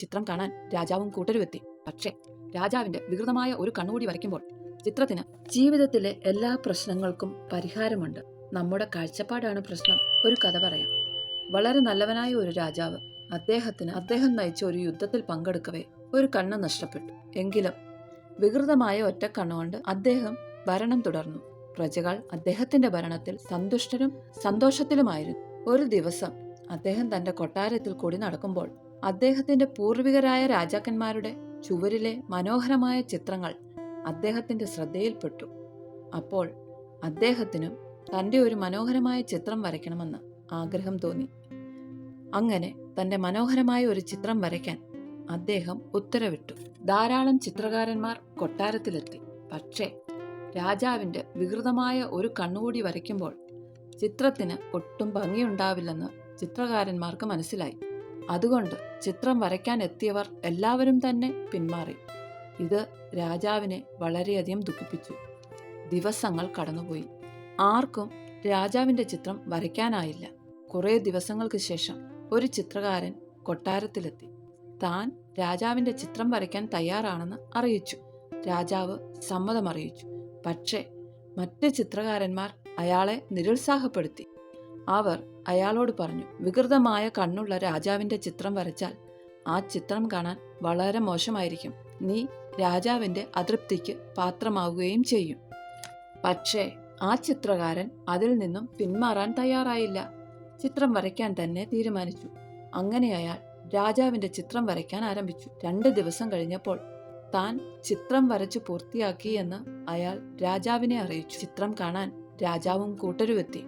ചിത്രം കാണാൻ രാജാവും കൂട്ടരുമെത്തി. പക്ഷേ രാജാവിന്റെ വികൃതമായ ഒരു കണ്ണുകൂടി വരയ്ക്കുമ്പോൾ ചിത്രത്തിന് ജീവിതത്തിലെ എല്ലാ പ്രശ്നങ്ങൾക്കും പരിഹാരമുണ്ട്. നമ്മുടെ കാഴ്ചപ്പാടാണ് പ്രശ്നം. ഒരു കഥ പറയാം. വളരെ നല്ലവനായ ഒരു രാജാവ് അദ്ദേഹത്തിന് അദ്ദേഹം നയിച്ച ഒരു യുദ്ധത്തിൽ പങ്കെടുക്കവേ ഒരു കണ്ണ് നഷ്ടപ്പെട്ടു. എങ്കിലും വികൃതമായ ഒറ്റ കണ്ണുകൊണ്ട് അദ്ദേഹം ഭരണം തുടർന്നു. പ്രജകൾ അദ്ദേഹത്തിന്റെ ഭരണത്തിൽ സന്തുഷ്ടരും സന്തോഷത്തിലുമായിരുന്നു. ഒരു ദിവസം അദ്ദേഹം തന്റെ കൊട്ടാരത്തിൽ കൂടി നടക്കുമ്പോൾ അദ്ദേഹത്തിന്റെ പൂർവികരായ രാജാക്കന്മാരുടെ ചുവരിലെ മനോഹരമായ ചിത്രങ്ങൾ അദ്ദേഹത്തിന്റെ ശ്രദ്ധയിൽപ്പെട്ടു. അപ്പോൾ അദ്ദേഹത്തിനും തന്റെ ഒരു മനോഹരമായ ചിത്രം വരയ്ക്കണമെന്ന് ആഗ്രഹം തോന്നി. അങ്ങനെ തന്റെ മനോഹരമായ ഒരു ചിത്രം വരയ്ക്കാൻ അദ്ദേഹം ഉത്തരവിട്ടു. ധാരാളം ചിത്രകാരന്മാർ കൊട്ടാരത്തിലെത്തി. പക്ഷേ രാജാവിന്റെ വികൃതമായ ഒരു കണ്ണുകൂടി വരയ്ക്കുമ്പോൾ ചിത്രത്തിന് ഒട്ടും ഭംഗിയുണ്ടാവില്ലെന്ന് ചിത്രകാരന്മാർക്ക് മനസ്സിലായി. അതുകൊണ്ട് ചിത്രം വരയ്ക്കാൻ എത്തിയവർ എല്ലാവരും തന്നെ പിന്മാറി. ഇത് രാജാവിനെ വളരെയധികം ദുഃഖിപ്പിച്ചു. ദിവസങ്ങൾ കടന്നുപോയി. ആർക്കും രാജാവിന്റെ ചിത്രം വരയ്ക്കാനായില്ല. കുറേ ദിവസങ്ങൾക്ക് ശേഷം ഒരു ചിത്രകാരൻ കൊട്ടാരത്തിലെത്തി. താൻ രാജാവിന്റെ ചിത്രം വരയ്ക്കാൻ തയ്യാറാണെന്ന് അറിയിച്ചു. രാജാവ് സമ്മതം അറിയിച്ചു. പക്ഷേ മറ്റ് ചിത്രകാരന്മാർ അയാളെ നിരുത്സാഹപ്പെടുത്തി. അവർ അയാളോട് പറഞ്ഞു വികൃതമായ കണ്ണുള്ള രാജാവിന്റെ ചിത്രം വരച്ചാൽ ആ ചിത്രം കാണാൻ വളരെ മോശമായിരിക്കും. നീ രാജാവിന്റെ അതൃപ്തിക്ക് പാത്രമാവുകയും ചെയ്യും. പക്ഷേ ആ ചിത്രകാരൻ അതിൽ നിന്നും പിന്മാറാൻ തയ്യാറായില്ല. ചിത്രം വരയ്ക്കാൻ തന്നെ തീരുമാനിച്ചു. അങ്ങനെ അയാൾ രാജാവിന്റെ ചിത്രം വരയ്ക്കാൻ ആരംഭിച്ചു. രണ്ട് ദിവസം കഴിഞ്ഞപ്പോൾ താൻ ചിത്രം വരച്ചു പൂർത്തിയാക്കി എന്ന് അയാൾ രാജാവിനെ അറിയിച്ചു. ചിത്രം കാണാൻ രാജാവും കൂട്ടരുമെത്തി.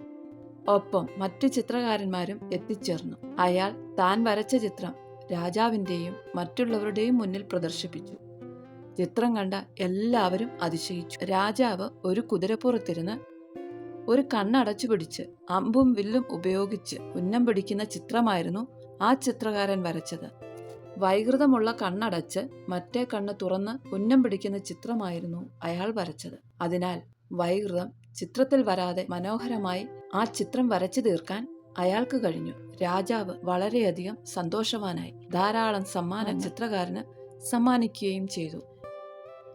ഒപ്പം മറ്റു ചിത്രകാരന്മാരും എത്തിച്ചേർന്നു. അയാൾ താൻ വരച്ച ചിത്രം രാജാവിന്റെയും മറ്റുള്ളവരുടെയും മുന്നിൽ പ്രദർശിപ്പിച്ചു. ചിത്രം കണ്ട എല്ലാവരും അതിശയിച്ചു. രാജാവ് ഒരു കുതിരപ്പുറത്തിരുന്ന് ഒരു കണ്ണടച്ചു പിടിച്ച് അമ്പും വില്ലും ഉപയോഗിച്ച് ഉന്നം പിടിക്കുന്ന ചിത്രമായിരുന്നു ആ ചിത്രകാരൻ വരച്ചത്. വൈകൃതമുള്ള കണ്ണടച്ച് മറ്റേ കണ്ണ് തുറന്ന് ഉന്നം പിടിക്കുന്ന ചിത്രമായിരുന്നു അയാൾ വരച്ചത്. അതിനാൽ വൈകൃതം ചിത്രത്തിൽ വരാതെ മനോഹരമായി ആ ചിത്രം വരച്ചു തീർക്കാൻ അയാൾക്ക് കഴിഞ്ഞു. രാജാവ് വളരെയധികം സന്തോഷവാനായി. ധാരാളം സമ്മാനം ചിത്രകാരന് സമ്മാനിക്കുകയും ചെയ്തു.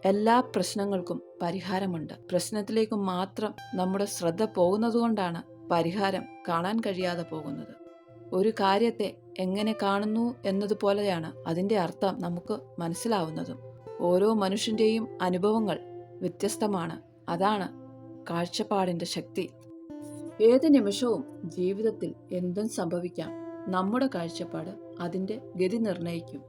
എല്ലാ പ്രശ്നങ്ങൾക്കും പരിഹാരമുണ്ട്. പ്രശ്നത്തിലേക്ക് മാത്രം നമ്മുടെ ശ്രദ്ധ പോകുന്നതുകൊണ്ടാണ് പരിഹാരം കാണാൻ കഴിയാതെ പോകുന്നത്. ഒരു കാര്യത്തെ എങ്ങനെ കാണുന്നു എന്നതുപോലെയാണ് അതിന്റെ അർത്ഥം നമുക്ക് മനസ്സിലാവുന്നതും. ഓരോ മനുഷ്യന്റെയും അനുഭവങ്ങൾ വ്യത്യസ്തമാണ്. അതാണ് കാഴ്ചപ്പാടിന്റെ ശക്തി. ഏത് നിമിഷവും ജീവിതത്തിൽ എന്തും സംഭവിക്കാം. നമ്മുടെ കാഴ്ചപ്പാട് അതിന്റെ ഗതി നിർണയിക്കും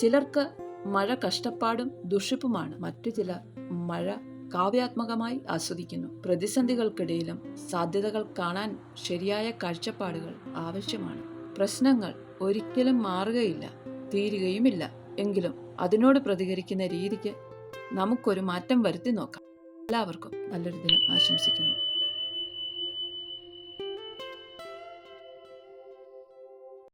ചിലർക്ക് മഴ കഷ്ടപ്പാടും ദുഷിപ്പുമാണ്. മറ്റു ചിലർ മഴ കാവ്യാത്മകമായി ആസ്വദിക്കുന്നു. പ്രതിസന്ധികൾക്കിടയിലും സാധ്യതകൾ കാണാൻ ശരിയായ കാഴ്ചപ്പാടുകൾ ആവശ്യമാണ്. പ്രശ്നങ്ങൾ ഒരിക്കലും മാറുകയില്ല തീരുകയുമില്ല. എങ്കിലും അതിനോട് പ്രതികരിക്കുന്ന രീതിക്ക് നമുക്കൊരു മാറ്റം വരുത്തി നോക്കാം. എല്ലാവർക്കും നല്ലൊരു ദിനം ആശംസിക്കുന്നു.